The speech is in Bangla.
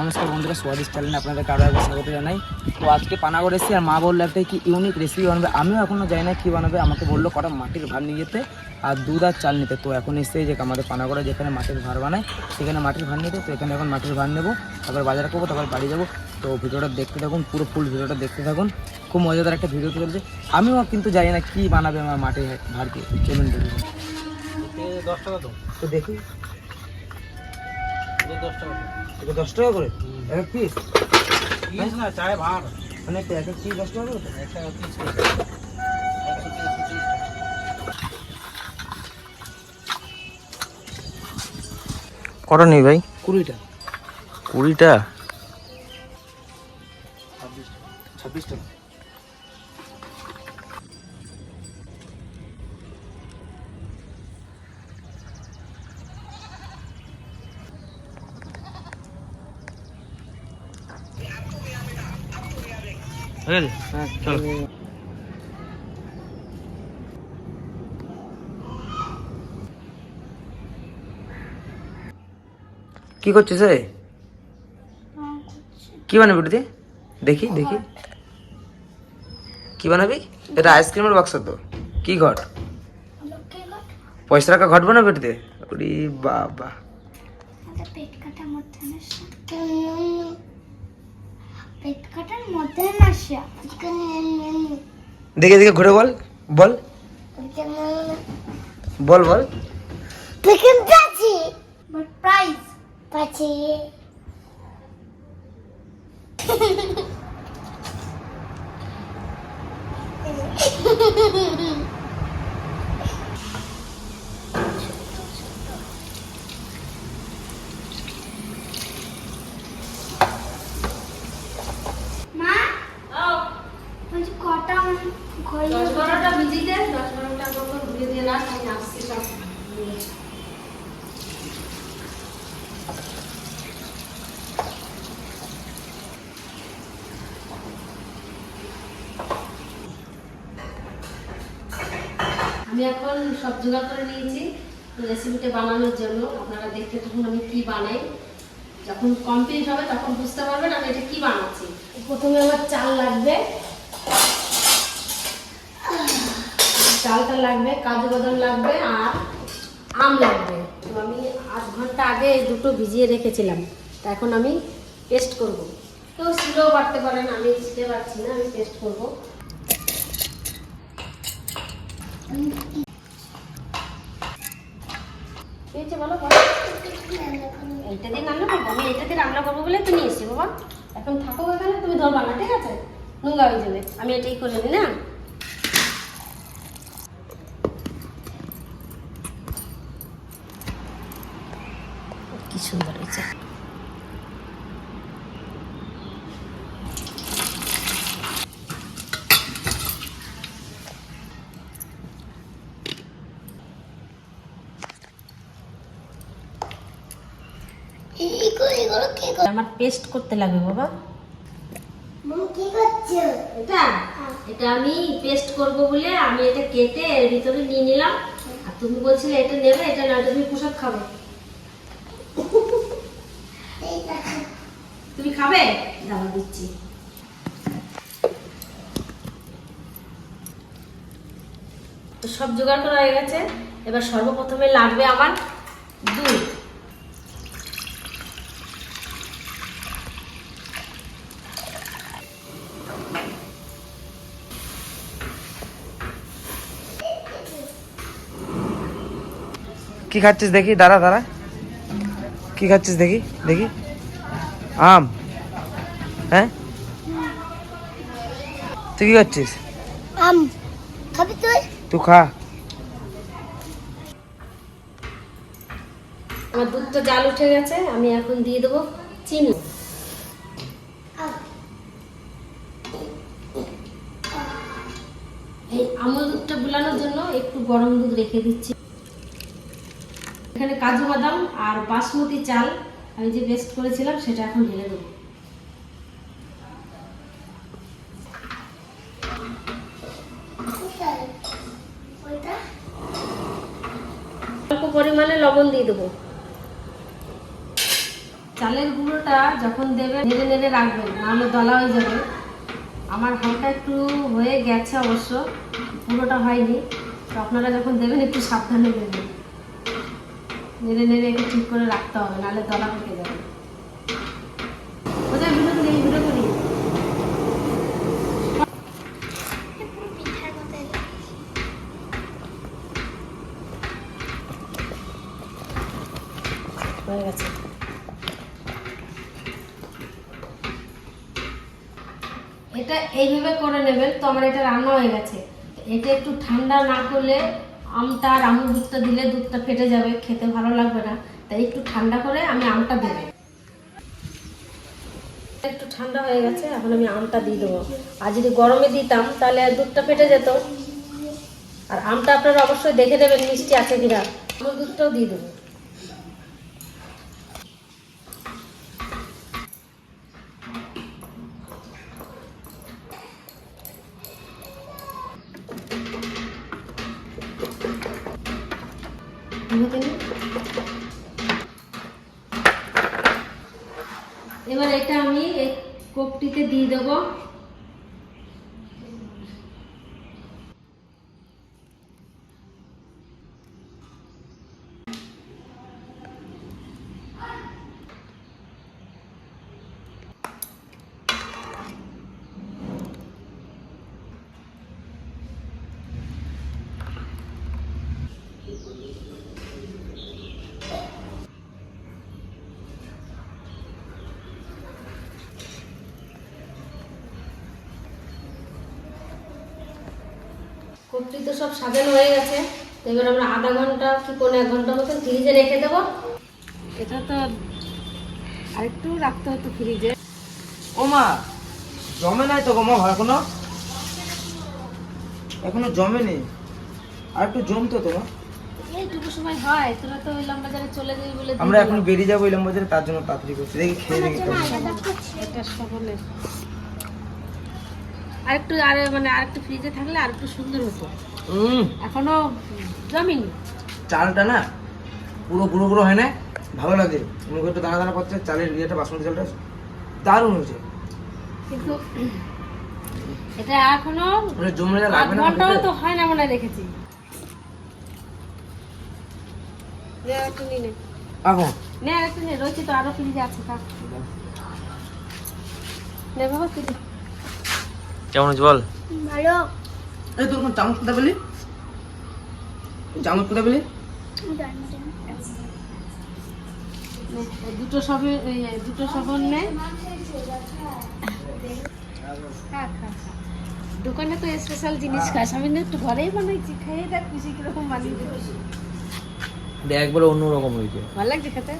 নমস্কার বন্ধুরা স্বাদিষ্ট চ্যানেলে আপনাদের কারও একবার স্বাগত জানাই। তো আজকে পানাগড় এসেছি আর মা বলল একটা কি ইউনিক রেসিপি বানাবে। আমিও এখনও জানি না কী বানাবে। আমাকে বলল কটা মাটির ভাত নিয়ে যেতে আর দুধ আর চাল নিতে। তো এখন এসে যে আমাদের পানাগড়ে যেখানে মাটির ভাত বানায় সেখানে মাটির ভাত নিতে তো এখানে এখন মাটির ভাত নেব তারপর বাজার করব তারপর বাড়ি যাব। তো ভিডিওটা দেখতে থাকুন পুরো ফুল ভিডিওটা দেখতে থাকুন। খুব মজাদার একটা ভিডিও চলছে। আমিও কিন্তু জানি না কী বানাবে আমার মাটির ভাতকে চলুন দেখুন দশ টাকা তো তো দেখি। এটা দশ টাকা করে। এক পিস পিস না চায় ভাড় মানে এক এক পিস দশ টাকা করে? এক টাকা পিস একশো কটা নেই ভাই? কুড়িটা। কুড়িটা? ছাব্বিশ টাকা। হয়ে হ্যাঁ চলো। কি করছিস রে? কি বানাবি ওটাতে দেখি দেখি। কি বানাবি? এটা আইসক্রিমের বাক্স তো। কি ঘট? পয়সা রাখা ঘট বানাবি ওটাতে ওরে বাবা। পেট কাটার মধ্যে নাসা পেট কাটার মধ্যে নাসা দেখে দেখে ঘুরে বল বল। বল বল। চিকেন পাচ্ছি বাট প্রাইস পাচ্ছি বলছি কটা ঘরে দশ বারোটা ভিজিয়ে দশ বারোটা মতো ধুয়ে দিয়ে রাখ আমি আসছি সব আমি এখন সব জোগাড় করে নিয়েছি রেসিপিটা বানানোর জন্য। আপনারা দেখতে তখন আমি কি বানাই। যখন কমপ্লিট হবে তখন বুঝতে পারবেন আমি এটা কি বানাচ্ছি। প্রথমে আমার চাল লাগবে। চালটা লাগবে, কাজু বাদাম লাগবে আর আম লাগবে। তো আমি আধ ঘণ্টা আগে দুটো ভিজিয়ে রেখেছিলাম। তা এখন আমি পেস্ট করব। কেউ শিলেও বাড়তে পারেন আমি শিলে পারছি না, আমি পেস্ট করব। দিয়ে রান্না করব? আমি দিয়ে রান্না করব বলে বাবা। এখন থাকো তুমি ধরবা না, ঠিক আছে? হয়ে যাবে। আমি এটাই করে নিই, না? কি সুন্দর হয়েছে। আমার পেস্ট করতে লাগবে বাবা। কি করছ? এটা? এটা আমি পেস্ট করব বলে আমি এটা কেটে এর ভিতরে নিয়ে নিলাম। আর তুমি বলছিলে এটা নেবে এটা না তুমি প্রসাদ খাবে এই দেখো তুমি খাবে? দাবা দিচ্ছি। সব জোগাড় করা হয়ে গেছে। এবার সর্বপ্রথমে লাগবে আমার দুধ। কি খাচ্ছিস দেখি? দাঁড়া দাঁড়া। কি খাচ্ছিস দেখি? দেখি। আম। হ্যাঁ? তুই কি খাচ্ছিস? আম। খাবি তুই? তুই খা। আমার দুধটা জাল উঠে গেছে আমি এখন দিয়ে দেবো চিনি। এই আমল দুধটা গুলানোর জন্য একটু গরম দুধ রেখে দিচ্ছি। এখানে কাজু বাদাম আর বাসমতি চাল আমি যে পেস্ট করেছিলাম সেটা এখন ঢেলে দেবো। অল্প পরিমাণে লবণ দিয়ে দেবো। চালের গুঁড়োটা যখন দেবে নেড়ে নেড়ে রাখবেন নাহলে দলা হয়ে যাবে। আমার হালকা একটু হয়ে গেছে অবশ্য পুরোটা হয়নি। তো আপনারা যখন দেবেন একটু সাবধানে দেবেন। নেড়ে নেড়ে একটু ঠিক করে রাখতে হবে, নাহলে দলা পেকে যাবে। এটা এইভাবে করে নেবেন, তো আমার এটা রান্না হয়ে গেছে। এটা একটু ঠান্ডা না করলে আমটা আর আমুল দুধটা দিলে দুধটা ফেটে যাবে, খেতে ভালো লাগবে না। তাই একটু ঠান্ডা করে আমি আমটা দেবো। একটু ঠান্ডা হয়ে গেছে, এখন আমি আমটা দিয়ে দেবো। আর যদি গরমে দিতাম, তাহলে দুধটা ফেটে যেত। আর আমটা আপনারা অবশ্যই দেখে দেবেন মিষ্টি আছে কিনা। আমুল দুধটাও দিয়ে দেবো। এবার এটা আমি এই কোপটিতে দিয়ে দেবো। কোপটি তো সব সাজানো হয়ে গেছে। তো এবার আমরা আধা ঘণ্টা কি পনেরো এক ঘণ্টা মতন ফ্রিজে রেখে দেবো। এটা তো আরেকটু রাখতে হতো ফ্রিজে ও মা জমে নাই তো গো মা এখনও? এখনও জমে নেই আর একটু জমতো এইটুকু সময় হয় তোরা তো ওই লম্বা চলে যাবি বলে আমরা এখন বেরিয়ে যাব বাজারে তার জন্য তাড়াতাড়ি করছি। দেখি খেয়ে দেখি এটা সকলের আরেকটু আর মানে আরেকটু ফ্রিজে থাকলে আরেকটু সুন্দর হতো। এখনও জমিনি। চালটা না পুরো গুঁড়ো গুঁড়ো হয় না ভালো লাগে। মুখে একটু দানা দানা করছে চালের ইয়েটা বাসমতি চালটা দারুণ হয়েছে। কিন্তু এটা এখনও মানে জমে যা লাগবে না ঘন্টাও তো হয় না মনে রেখেছি নিয়ে নে। আরেকটু নে রয়েছে তো আরও ফ্রিজে আছে থাক। নে বাবা তুই। কেমন হচ্ছে বল? ভালো। এই তোর কোন চামচ কোথা পেলি চামচ কোথা পেলি দুটো সবে দুটো সবন নে। খা, খা, খা। দোকানে তো স্পেশাল জিনিস খাস। আমি না একটু ঘরেই বানাইছি। খাইয়ে দেখ খুশি কীরকম বানিয়ে দেখ একবার অন্যরকম হয়েছে। ভালো লাগছে খেতে?